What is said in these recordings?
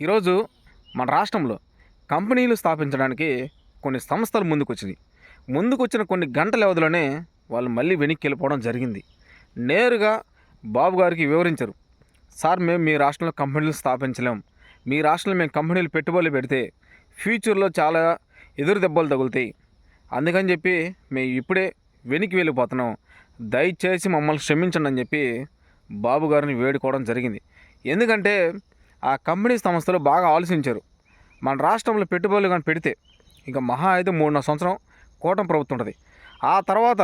ఈరోజు మన రాష్ట్రంలో కంపెనీలు స్థాపించడానికి కొన్ని సంస్థలు ముందుకొచ్చినాయి. ముందుకొచ్చిన కొన్ని గంటల వ్యవధిలోనే వాళ్ళు మళ్ళీ వెనక్కి వెళ్ళిపోవడం జరిగింది. నేరుగా బాబు గారికి వివరించరు. సార్ మేము మీ రాష్ట్రంలో కంపెనీలు స్థాపించలేం. మీ రాష్ట్రంలో మేము కంపెనీలు పెట్టుబడులు పెడితే ఫ్యూచర్లో చాలా ఎదురు దెబ్బలు తగులుతాయి. అందుకని చెప్పి మేము ఇప్పుడే వెనక్కి వెళ్ళిపోతున్నాం. దయచేసి మమ్మల్ని క్షమించండి అని చెప్పి బాబు గారిని వేడుకోవడం జరిగింది. ఎందుకంటే ఆ కంపెనీ సంస్థలు బాగా ఆలోచించారు. మన రాష్ట్రంలో పెట్టుబడులు కానీ పెడితే ఇంకా మహా అయితే మూడున్నర సంవత్సరం కూటమి ప్రభుత్వం ఉంటుంది. ఆ తర్వాత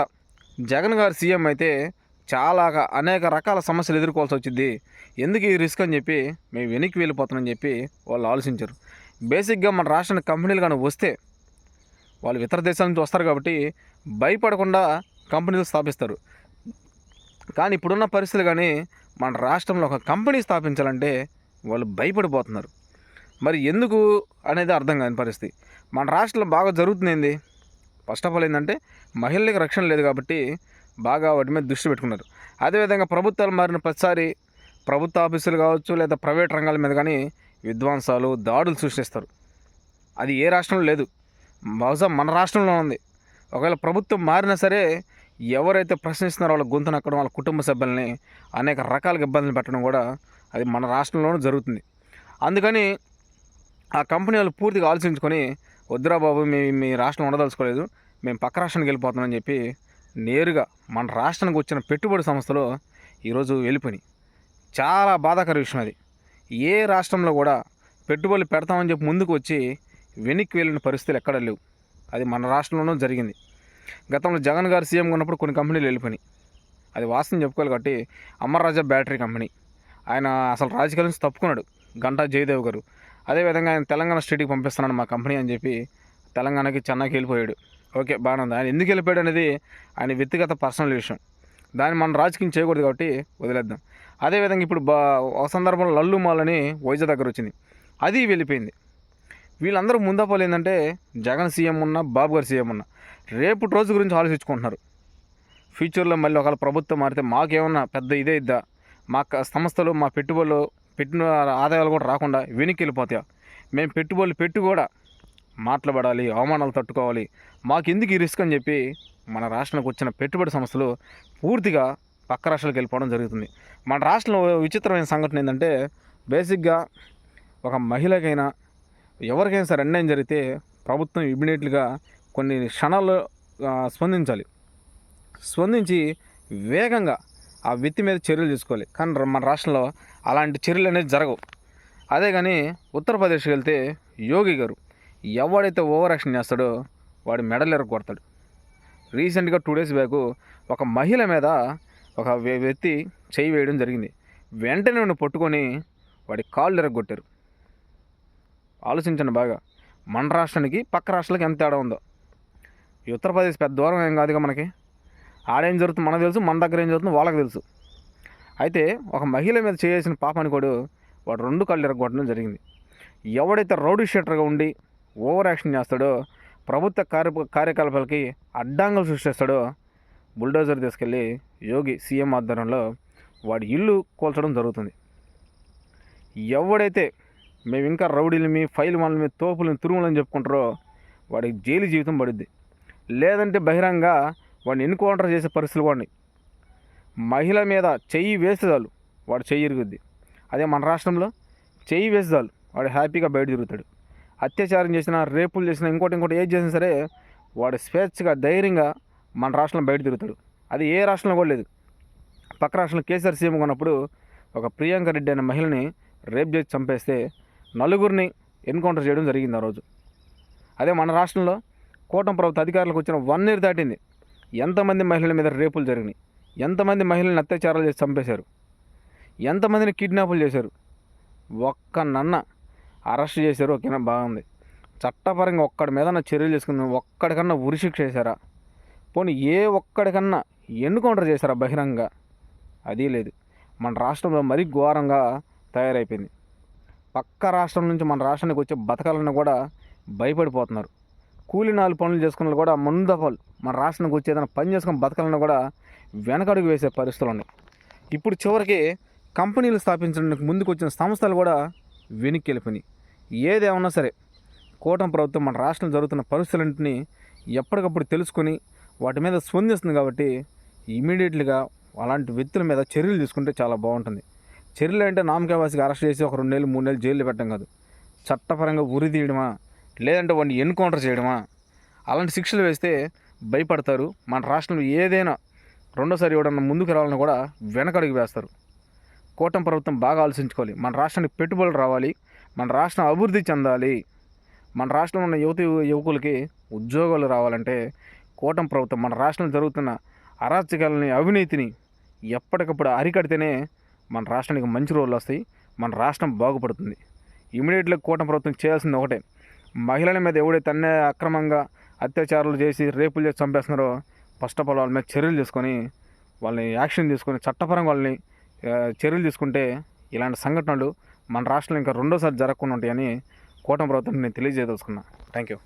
జగన్ గారు సీఎం అయితే చాలా అనేక రకాల సమస్యలు ఎదుర్కోవాల్సి వచ్చింది ఎందుకు ఈ రిస్క్ అని చెప్పి మేము వెనక్కి వెళ్ళిపోతామని చెప్పి వాళ్ళు ఆలోచించారు. బేసిక్గా మన రాష్ట్రానికి కంపెనీలు కానీ వస్తే వాళ్ళు ఇతర దేశాల నుంచి వస్తారు కాబట్టి భయపడకుండా కంపెనీలు స్థాపిస్తారు. కానీ ఇప్పుడున్న పరిస్థితులు కానీ మన రాష్ట్రంలో ఒక కంపెనీ స్థాపించాలంటే వాళ్ళు భయపడిపోతున్నారు. మరి ఎందుకు అనేది అర్థం కాని పరిస్థితి. మన రాష్ట్రంలో బాగా జరుగుతుంది ఫస్ట్ ఆఫ్ ఆల్ ఏంటంటే మహిళలకు రక్షణ లేదు కాబట్టి బాగా వాటి మీద దృష్టి పెట్టుకున్నారు. అదేవిధంగా ప్రభుత్వాలు మారిన ప్రతిసారి ప్రభుత్వ ఆఫీసులు కావచ్చు లేదా ప్రైవేట్ రంగాల మీద కానీ విధ్వంసాలు దాడులు సృష్టిస్తారు. అది ఏ రాష్ట్రంలో లేదు. బహుశా మన రాష్ట్రంలో ఉంది. ఒకవేళ ప్రభుత్వం మారినా సరే ఎవరైతే ప్రశ్నిస్తున్నారో వాళ్ళ గొంతునక్కడం వాళ్ళ కుటుంబ సభ్యుల్ని అనేక రకాలుగా ఇబ్బందులు పెట్టడం కూడా అది మన రాష్ట్రంలోనూ జరుగుతుంది. అందుకని ఆ కంపెనీ వాళ్ళు పూర్తిగా ఆలోచించుకొని వద్దురా బాబు మీ మీ రాష్ట్రం ఉండదలుచుకోలేదు మేము పక్క రాష్ట్రానికి వెళ్ళిపోతున్నామని చెప్పి నేరుగా మన రాష్ట్రానికి వచ్చిన పెట్టుబడి సంస్థలు ఈరోజు వెళ్ళిపోయినాయి. చాలా బాధాకర విషయం అది. ఏ రాష్ట్రంలో కూడా పెట్టుబడులు పెడతామని చెప్పి ముందుకు వచ్చి వెనక్కి వెళ్ళిన పరిస్థితులు ఎక్కడ లేవు. అది మన రాష్ట్రంలోనూ జరిగింది. గతంలో జగన్ గారు సీఎం ఉన్నప్పుడు కొన్ని కంపెనీలు వెళ్ళిపోయినాయి. అది వాస్తవం చెప్పుకోవాలి కాబట్టి అమర్రాజా బ్యాటరీ కంపెనీ. ఆయన అసలు రాజకీయాల నుంచి తప్పుకున్నాడు. గంటా జయదేవ్ గారు. అదేవిధంగా ఆయన తెలంగాణ స్టేట్కి పంపిస్తున్నాడు మా కంపెనీ అని చెప్పి తెలంగాణకి చెన్నైకి వెళ్ళిపోయాడు. ఓకే బాగానే ఉంది. ఆయన ఎందుకు వెళ్ళిపోయాడు అనేది ఆయన వ్యక్తిగత పర్సనల్ విషయం. దాన్ని మనం రాజకీయం చేయకూడదు కాబట్టి వదిలేద్దాం. అదేవిధంగా ఇప్పుడు బా ఒక సందర్భంలో లల్లు మాల్ అని వైజాగ్ దగ్గర వచ్చింది. అది వెళ్ళిపోయింది. వీళ్ళందరూ ముందపోలు ఏంటంటే జగన్ సీఎం ఉన్న బాబు గారు సీఎం ఉన్న రేపు రోజు గురించి ఆలోచించుకుంటున్నారు. ఫ్యూచర్లో మళ్ళీ ఒకవేళ ప్రభుత్వం మారితే మాకేమన్నా పెద్ద ఇదే ఇద్దా? మా సంస్థలు మా పెట్టుబడులు పెట్టిన ఆదాయాలు కూడా రాకుండా వెనక్కి వెళ్ళిపోతాయా మేము పెట్టుబడులు పెట్టి కూడా మాట్లాడాలి అవమానాలు తట్టుకోవాలి. మాకు ఎందుకు ఈ రిస్క్ అని చెప్పి మన రాష్ట్రానికి వచ్చిన పెట్టుబడి సంస్థలు పూర్తిగా పక్క రాష్ట్రాలకు వెళ్ళిపోవడం జరుగుతుంది. మన రాష్ట్రంలో విచిత్రమైన సంఘటన ఏంటంటే బేసిక్గా ఒక మహిళకైనా ఎవరికైనా సరే అన్యాయం జరిగితే ప్రభుత్వం ఇమీడియట్గా కొన్ని క్షణాల్లో స్పందించాలి. స్పందించి వేగంగా ఆ వ్యక్తి మీద చర్యలు తీసుకోవాలి. కానీ మన రాష్ట్రంలో అలాంటి చర్యలు అనేది జరగవు. అదే కానీ ఉత్తరప్రదేశ్కి వెళ్తే యోగి గారు ఎవడైతే ఓవర్ యాక్షన్ చేస్తాడో వాడి మెడలు ఎరగొడతాడు. రీసెంట్గా టూ డేస్ బ్యాక్ ఒక మహిళ మీద ఒక వ్యక్తి చేయి వేయడం జరిగింది. వెంటనే వాడిని పట్టుకొని వాడి కాళ్ళు ఎరగొట్టారు. ఆలోచించండి బాగా. మన రాష్ట్రానికి పక్క రాష్ట్రాలకు ఎంత తేడా ఉందో. ఈ ఉత్తరప్రదేశ్ పెద్ద దూరం ఏం కాదుగా మనకి? ఆడేం జరుగుతుంది మనకు తెలుసు మన దగ్గర ఏం జరుగుతుందో వాళ్ళకి తెలుసు. అయితే ఒక మహిళ మీద చేసిన పాపాని కూడా వాడు రెండు కళ్ళు ఎరగొట్టడం జరిగింది. ఎవడైతే రౌడీ షీటర్గా ఉండి ఓవర్ యాక్షన్ చేస్తాడో ప్రభుత్వ కార్య కార్యకలాపాలకి అడ్డాంగలు సృష్టిస్తాడో బుల్డోజర్ తీసుకెళ్ళి యోగి సీఎం ఆధ్వర్యంలో వాడి ఇల్లు కూల్చడం జరుగుతుంది. ఎవడైతే మేము ఇంకా రౌడీలు మీ ఫైల్ మనల్ని మీ తోపులని తురుములని చెప్పుకుంటారో వాడికి జైలు జీవితం పడుద్ది. లేదంటే బహిరంగ వాడిని ఎన్కౌంటర్ చేసే పరిస్థితులు కూడా ఉన్నాయి. మహిళ మీద చెయ్యి వేస్తే చాలు వాడు చెయ్యి ఇరుగుద్ది. అదే మన రాష్ట్రంలో చెయ్యి వేస్తే చాలు వాడు హ్యాపీగా బయట తిరుగుతాడు. అత్యాచారం చేసిన రేపులు చేసిన ఇంకోటి ఇంకోటి ఏది చేసినా సరే వాడు స్వేచ్ఛగా ధైర్యంగా మన రాష్ట్రంలో బయట తిరుగుతాడు. అది ఏ రాష్ట్రంలో కూడా లేదు. పక్క రాష్ట్రంలో కేసీఆర్ సీఎం ఉన్నప్పుడు ఒక ప్రియాంక రెడ్డి అనే మహిళని రేప్ చేసి చంపేస్తే నలుగురిని ఎన్కౌంటర్ చేయడం జరిగింది ఆ రోజు. అదే మన రాష్ట్రంలో కూటమి ప్రభుత్వ అధికారులకు వచ్చిన వన్ ఇయర్ దాటింది. ఎంతమంది మహిళల మీద రేపులు జరిగినాయి? ఎంతమంది మహిళలను అత్యాచారాలు చేసి చంపేశారు? ఎంతమందిని కిడ్నాపులు చేశారు? ఒక్క నన్న అరెస్ట్ చేశారు ఓకేనా? బాగుంది. చట్టపరంగా ఒక్కడి మీద చర్యలు చేసుకుని ఒక్కడికన్నా ఉరిశిక్ష చేశారా? పోనీ ఏ ఒక్కడికన్నా ఎన్నుకౌంటర్ చేశారా బహిరంగ? అది లేదు. మన రాష్ట్రంలో మరీ ఘోరంగా తయారైపోయింది. పక్క రాష్ట్రం నుంచి మన రాష్ట్రానికి వచ్చే బతకాలని కూడా భయపడిపోతున్నారు. కూలి నాలుగు పనులు చేసుకున్న కూడా ముందపలు. మన రాష్ట్రానికి వచ్చి ఏదైనా పని చేసుకుని బతకాలన్నా కూడా వెనకడుగు వేసే పరిస్థితులు ఉన్నాయి. ఇప్పుడు చివరికి కంపెనీలు స్థాపించడానికి ముందుకు వచ్చిన సంస్థలు కూడా వెనక్కి వెళ్ళిపోయినాయి. ఏదేమన్నా సరే కూటమి ప్రభుత్వం మన రాష్ట్రంలో జరుగుతున్న పరిస్థితులన్నింటినీ ఎప్పటికప్పుడు తెలుసుకొని వాటి మీద స్పందిస్తుంది కాబట్టి ఇమీడియట్లీగా అలాంటి వ్యక్తుల మీద చర్యలు తీసుకుంటే చాలా బాగుంటుంది. చర్యలు అంటే నామకేవాసికి అరెస్ట్ చేసి ఒక రెండు నెలలు మూడు నెలలు జైల్లో పెట్టడం కాదు. చట్టపరంగా ఉరి తీయడమా లేదంటే వాడిని ఎన్కౌంటర్ చేయడమా? అలాంటి శిక్షలు వేస్తే భయపడతారు. మన రాష్ట్రంలో ఏదైనా రెండోసారి ఎవడన్నా ముందుకు రావాలని కూడా వెనకడుగు వేస్తారు. కూటమి ప్రభుత్వం బాగా ఆలోచించుకోవాలి. మన రాష్ట్రానికి పెట్టుబడులు రావాలి. మన రాష్ట్రం అభివృద్ధి చెందాలి. మన రాష్ట్రంలో ఉన్న యువత యువకులకి ఉద్యోగాలు రావాలంటే కూటమి ప్రభుత్వం మన రాష్ట్రంలో జరుగుతున్న అరాచకాలని అవినీతిని ఎప్పటికప్పుడు అరికడితేనే మన రాష్ట్రానికి మంచి రోజులు వస్తాయి. మన రాష్ట్రం బాగుపడుతుంది. ఇమీడియట్గా కూటమి ప్రభుత్వం చేయాల్సింది ఒకటే. మహిళల మీద ఎవడైతే అన్నే అక్రమంగా అత్యాచారాలు చేసి రేపులు చేసి చంపేస్తున్నారో ఫస్ట్ ఆఫ్ ఆల్ వాళ్ళ మీద చర్యలు తీసుకొని వాళ్ళని యాక్షన్ తీసుకొని చట్టపరంగా వాళ్ళని చర్యలు తీసుకుంటే ఇలాంటి సంఘటనలు మన రాష్ట్రంలో ఇంకా రెండోసారి జరగకుండా ఉంటాయని కూటమి ప్రభుత్వం నేను తెలియజేయదలుచుకున్నా. Thank you